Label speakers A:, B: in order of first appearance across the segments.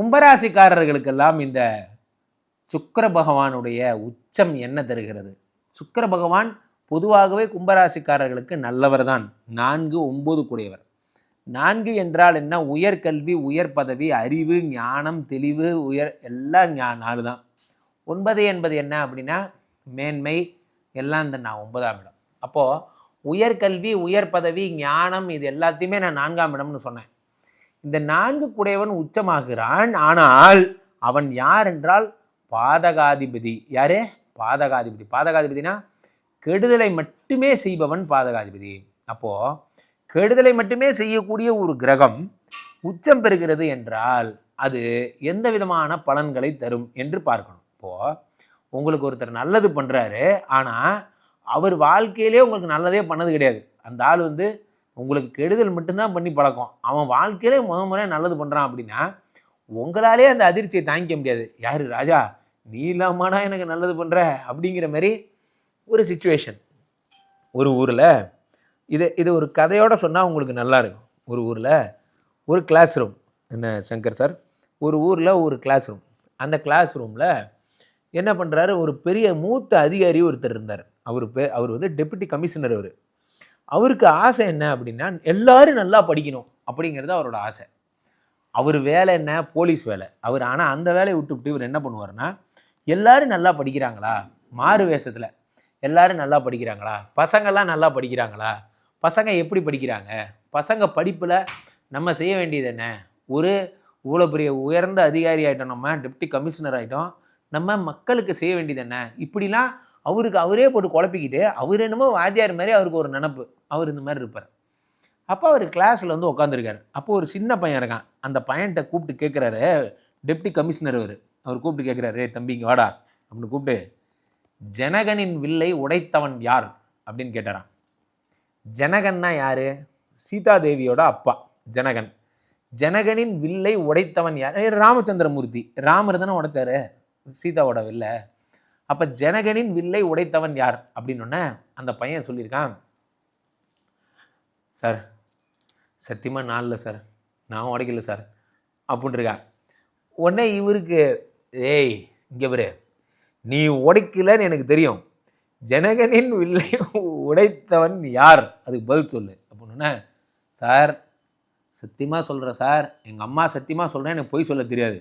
A: கும்பராசிக்காரர்களுக்கெல்லாம் இந்த சுக்கர பகவானுடைய உச்சம் என்ன தருகிறது? சுக்கர பகவான் பொதுவாகவே கும்பராசிக்காரர்களுக்கு நல்லவர் தான் நான்கு ஒம்பது கூடியவர். நான்கு என்றால் என்ன? உயர்கல்வி உயர் பதவி அறிவு ஞானம் தெளிவு உயர் எல்லாம் ஞா நாலு தான். ஒன்பது என்பது என்ன அப்படின்னா மேன்மை எல்லாம் இந்த நான் ஒன்பதாம் இடம். அப்போது உயர்கல்வி உயர் பதவி ஞானம் இது எல்லாத்தையுமே நான் நான்காம் இடம்னு சொன்னேன். இந்த நான்கு குடையவன் உச்சமாகிறான். ஆனால் அவன் யார் என்றால் பாதகாதிபதி. யாரு? பாதகாதிபதி. பாதகாதிபதினா கெடுதலை மட்டுமே செய்பவன் பாதகாதிபதி. அப்போ கெடுதலை மட்டுமே செய்யக்கூடிய ஒரு கிரகம் உச்சம் பெறுகிறது என்றால் அது எந்த விதமான பலன்களை தரும் என்று பார்க்கணும். இப்போ உங்களுக்கு ஒருத்தர் நல்லது பண்ணுறாரு ஆனால் அவர் வாழ்க்கையிலே உங்களுக்கு நல்லதே பண்ணது கிடையாது. அந்த ஆள் வந்து உங்களுக்கு கெடுதல் மட்டும்தான் பண்ணி பழக்கம். அவன் வாழ்க்கையிலே முத முறை நல்லது பண்ணுறான் அப்படின்னா உங்களாலே அந்த அதிர்ச்சியை தாங்கிக்க முடியாது. யார் ராஜா? நீ இல்லாமாடா எனக்கு நல்லது பண்ணுற அப்படிங்கிற மாதிரி ஒரு சுச்சுவேஷன் ஒரு ஊரில் இதை இதை ஒரு கதையோடு சொன்னால் உங்களுக்கு நல்லா இருக்கும். ஒரு ஊரில் ஒரு கிளாஸ் ரூம் என்ன சங்கர் சார் ஒரு ஊரில் ஒரு கிளாஸ் ரூம் அந்த கிளாஸ் ரூமில் என்ன பண்ணுறாரு ஒரு பெரிய மூத்த அதிகாரி ஒருத்தர் இருந்தார். அவர் பே அவர் வந்து டெப்புட்டி கமிஷனர் அவர். அவருக்கு ஆசை என்ன அப்படின்னா எல்லாரும் நல்லா படிக்கணும் அப்படிங்கிறது அவரோட ஆசை. அவர் வேலை என்ன? போலீஸ் வேலை. அவர் ஆனால் அந்த வேலையை விட்டுவிட்டு இவர் என்ன பண்ணுவாருன்னா எல்லாரும் நல்லா படிக்கிறாங்களா? மாறு வேஷத்தில். எல்லாரும் நல்லா படிக்கிறாங்களா? பசங்கள்லாம் நல்லா படிக்கிறாங்களா? பசங்க எப்படி படிக்கிறாங்க? பசங்க படிப்பில் நம்ம செய்ய வேண்டியது என்ன? ஒரு இவ்வளோ பெரிய உயர்ந்த அதிகாரி ஆகிட்டோம் நம்ம டெப்டி கமிஷனர் ஆகிட்டோம் நம்ம மக்களுக்கு செய்ய வேண்டியது என்ன? இப்படிலாம் அவருக்கு அவரே போட்டு குழப்பிக்கிட்டு அவர் என்னமோ வாத்தியார் மாதிரி அவருக்கு ஒரு நினப்பு. அவர் இந்த மாதிரி இருப்பார். அப்போ அவர் கிளாஸில் வந்து உட்காந்துருக்காரு அப்போ ஒரு சின்ன பையன் இருக்கான். அந்த பையன்கிட்ட கூப்பிட்டு கேட்குறாரு டெப்டி கமிஷனர் அவர் அவர் கூப்பிட்டு கேட்குறாரு "ஏய் தம்பி வாடா. அப்படின்னு கூப்பிட்டு ஜனகனின் வில்லை உடைத்தவன் யார்? அப்படின்னு கேட்டாராம். ஜனகன்னா யார்? சீதாதேவியோட அப்பா. ஜனகன். ஜனகனின் வில்லை உடைத்தவன் யார்? ராமச்சந்திரமூர்த்தி. ராமர் தானே உடைச்சாரு? சீதாவோட வில்லை. அப்போ ஜனகனின் வில்லை உடைத்தவன் யார்? அப்படின்னொன்னே அந்த பையன் சொல்லியிருக்கான். சார் சத்தியமாக நான் இல்லை சார். நான் உடைக்கல சார். அப்படின்ட்டுருக்கான் உடனே இவருக்கு ஏய் இங்கே பாரு. நீ உடைக்கலன்னு எனக்கு தெரியும். ஜனகனின் வில்லை உடைத்தவன் யார்? அதுக்கு பதில் சொல்லு. அப்படின்னா சார் சத்தியமாக சொல்கிறேன் சார். எங்கள் அம்மா சத்தியமாக சொல்கிறேன் எனக்கு பொய் சொல்ல தெரியாது.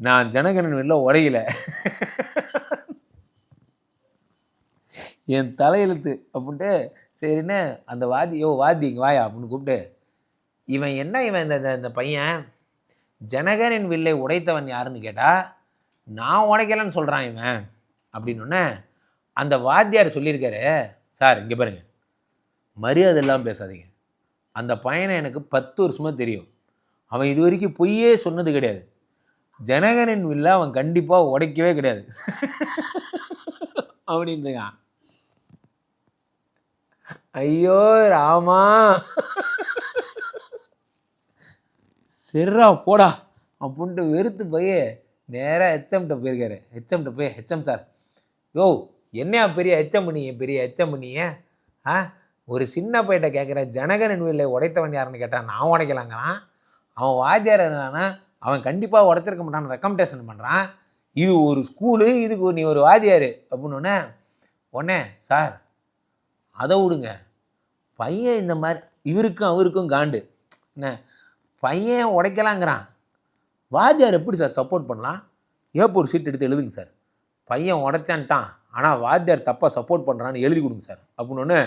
A: நான் ஜனகனின் வில்லை உடையல என் தலையெழுத்து அப்படின்ட்டு சரின்னு அந்த வாதி யோ வாதி இங்கே வாயா அப்படின்னு கூப்பிட்டு இவன் என்ன இவன் இந்த இந்த- இந்த பையன்? ஜனகனின் வில்லை உடைத்தவன் யாருன்னு கேட்டால் நான் உடைக்கலன்னு சொல்கிறான் இவன். அப்படின்னொன்னே அந்த வாத்தியார் சொல்லியிருக்காரு சார் இங்கே பாருங்க. மரியாதை இல்லாமல் பேசாதீங்க. அந்த பையனை எனக்கு பத்து வருஷமாக தெரியும். அவன் இது வரைக்கும் பொய்யே சொன்னது கிடையாது. ஜனகனின் வில்லை அவன் கண்டிப்பாக உடைக்கவே கிடையாது. அப்படின்னுங்க. ஐயோ ராமா. சரிடா போடா அப்படின்ட்டு வெறுத்து போய் நேராக ஹெச்எம்கிட்ட போயிருக்காரு. ஹெச்எம்கிட்ட போய் ஹெச்எம் சார் யோ என்னையா பெரிய ஹெச்எம் பண்ணிய பெரிய ஹெச்எம் பண்ணிய ஆ? ஒரு சின்ன பையிட்ட கேட்குற ஜனகன் வீலை உடைத்தவன் யாருன்னு கேட்டால் நான் உடைக்கலாங்கிறான். அவன் வாத்தியார் என்னன்னா அவன் கண்டிப்பாக உடைச்சிருக்க மாட்டான் ரெக்கமெண்டேஷன் பண்ணுறான் இது ஒரு ஸ்கூலு இதுக்கு ஒரு- நீ ஒரு வாத்தியார். அப்படின்னு ஒன்று உடனே சார் அதை விடுங்க. பையன் இந்த மாதிரி இவருக்கும் அவருக்கும் காண்டு. என்ன? பையன் உடைக்கலாங்கிறான். வாத்தியார் எப்படி சார் சப்போர்ட் பண்ணலாம்? ஏப்போ ஒரு சீட் எடுத்து எழுதுங்க சார். பையன் உடைச்சான்ட்டான் ஆனால் வாத்தியார் தப்பாக சப்போர்ட் பண்ணுறான்னு எழுதி கொடுங்க சார். அப்படின்னு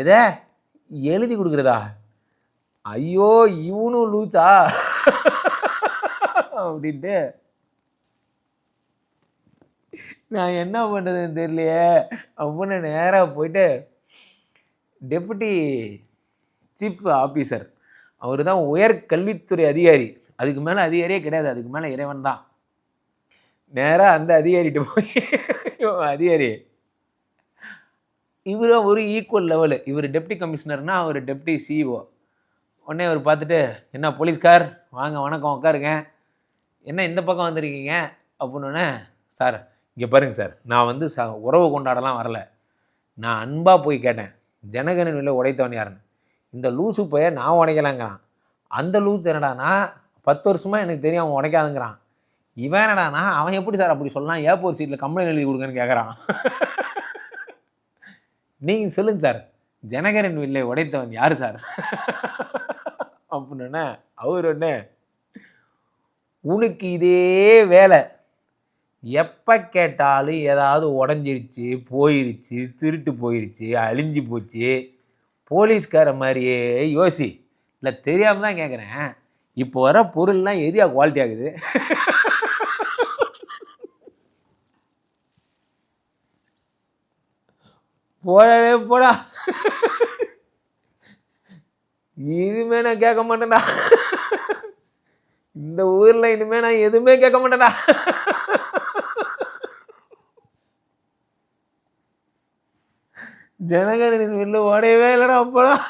A: எதை? எழுதி கொடுக்குறதா? ஐயோ இவனும் லூச்சா அப்படின்ட்டு நான் என்ன பண்ணுறதுன்னு தெரியலையே. அப்படின்னு நேராக போயிட்டு டெபுட்டி சீஃப் ஆஃபீஸர் அவர் தான் உயர் கல்வித்துறை அதிகாரி. அதுக்கு மேலே அதிகாரியே கிடையாது. அதுக்கு மேலே இறைவன் தான். நேராக அந்த அதிகாரிகிட்ட போய் அதிகாரி. இவர் ஒரு ஈக்குவல் லெவலு இவர் டெப்டி கமிஷனர்னா அவர் டெப்டி சிஇஓ உடனே அவர் பார்த்துட்டு என்ன போலீஸ்கார்? வாங்க வணக்கம். உட்காருங்க. என்ன இந்த பக்கம் வந்திருக்கீங்க? அப்படின்னோடனே சார் இங்கே பாருங்க சார். நான் வந்து ச உறவு கொண்டாடலாம் வரல. நான் அன்பாக போய் கேட்டேன். ஜனகனின் விலை உடைத்தவன் யாருன்னு? இந்த லூசு பையன் நான் உடைக்கலாங்கிறான். அந்த லூஸ் என்னடானா பத்து வருஷமாக எனக்கு தெரியும் அவன் உடைக்காதுங்கிறான். இவன் என்னடானா அவன் எப்படி சார் அப்படி சொல்லலாம்? ஏப்போர் சீட்டில் கம்ப்ளைண்ட் எழுதி கொடுங்கன்னு கேட்குறான் நீங்கள் சொல்லுங்க சார். ஜனகரன் வில்லை உடைத்தவன் யார் சார்? அப்படின்னு. அவர் என்ன உனக்கு இதே வேலை. எப்போ கேட்டாலும் ஏதாவது உடஞ்சிருச்சு போயிருச்சு திருட்டு போயிருச்சு அழிஞ்சு போச்சு போலீஸ்கார மாதிரியே யோசி. இல்லை தெரியாமல் தான் கேட்குறேன் இப்போ வர பொருள்லாம் எரியா குவாலிட்டி ஆகுது. போடவே போடா. இனிமே நான் கேட்க மாட்டேன்டா. இந்த ஊர்ல இனிமே நான் எதுவுமே கேட்க மாட்டேடா ஜனகரின் வெளில ஓடையவே இல்லைடா அப்போலாம்.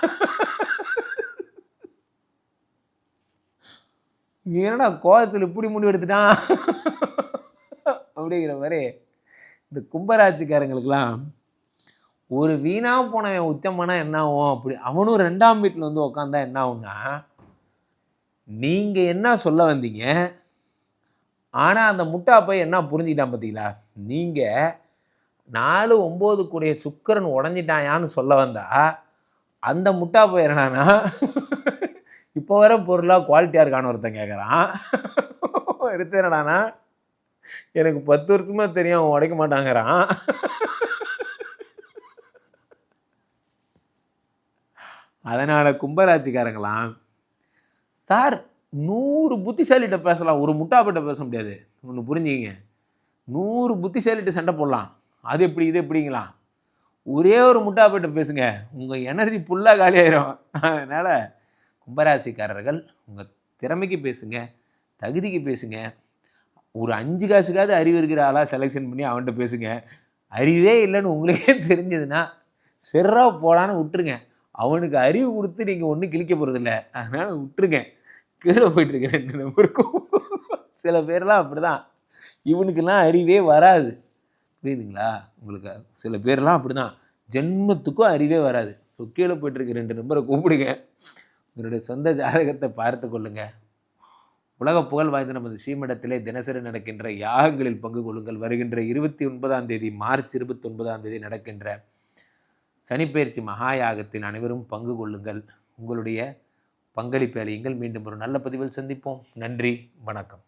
A: என்னடா கோபத்தில் இப்படி முடிவு எடுத்துட்டான்? அப்படிங்கிற மாதிரி இந்த கும்பராட்சிக்காரங்களுக்கெல்லாம் ஒரு வீணா போனவன் உச்சமானா என்ன ஆகும்? அப்படி அவனும் ரெண்டாம் வீட்டில் வந்து உக்காந்தா என்ன ஆகும்னா நீங்கள் என்ன சொல்ல வந்தீங்க? ஆனால் அந்த முட்டா போய் என்ன புரிஞ்சுக்கிட்டான் பார்த்தீங்களா நீங்கள் நாலு ஒம்பது கூடிய சுக்கரன் உடஞ்சிட்டாயான்னு சொல்ல வந்தா அந்த முட்டா போய் என்னன்னா இப்போ வர பொருளாக குவாலிட்டியாக இருக்கான்னு ஒருத்தன் கேட்குறான் எடுத்து என்னடானா எனக்கு பத்து வருஷமாக தெரியும் அவன் உடைக்க மாட்டாங்கிறான். அதனால் கும்பராட்சிக்காரங்களாம் சார் நூறு புத்திசாலிகிட்ட பேசலாம். ஒரு முட்டாப்பிட்ட பேச முடியாது. ஒன்று புரிஞ்சுக்கிங்க. நூறு புத்திசாலிகிட்ட சண்டை போடலாம். அது எப்படி இது எப்படிங்களா? ஒரே ஒரு முட்டாப்பிட்ட பேசுங்க. உங்கள் எனர்ஜி ஃபுல்லாக காலியாயிரும் அதனால் கும்பராசிக்காரர்கள் உங்கள் திறமைக்கு பேசுங்க. தகுதிக்கு பேசுங்க. ஒரு அஞ்சு காசுக்காவது அறிவு இருக்கிற ஆளாக செலெக்ஷன் பண்ணி அவன்கிட்ட பேசுங்க. அறிவே இல்லைன்னு உங்களுக்கே தெரிஞ்சதுன்னா சிறா போடான்னு விட்டுருங்க. அவனுக்கு அறிவு கொடுத்து நீங்கள் ஒன்றும் கிழிக்க போகிறதில்ல அதனால் விட்டுருங்க. கீழே போயிட்டுருக்க ரெண்டு நம்பருக்கும். சில பேர்லாம் அப்படி தான் இவனுக்கெல்லாம் அறிவே வராது. புரியுதுங்களா? உங்களுக்கு சில பேர்லாம் அப்படி தான் ஜென்மத்துக்கும் அறிவே வராது. ஸோ கீழே போயிட்டுருக்க ரெண்டு நம்பரை கூப்பிடுங்க. உங்களுடைய சொந்த ஜாதகத்தை பார்த்து கொள்ளுங்க. உலக புகழ் வாய்ந்த நமது ஸ்ரீமடத்திலே தினசரி நடக்கின்ற யாகங்களில் பங்கு கொள்ளுங்கள். வருகின்ற இருபத்தி ஒன்பதாம் தேதி மார்ச் இருபத்தி ஒன்பதாம் தேதி நடக்கின்ற சனிப்பெயர்ச்சி மகா யாகத்தில் அனைவரும் பங்கு கொள்ளுங்கள். உங்களுடைய பங்களிப்பு அளியுங்கள். மீண்டும் ஒரு நல்ல பதிவில் சந்திப்போம். நன்றி. வணக்கம்.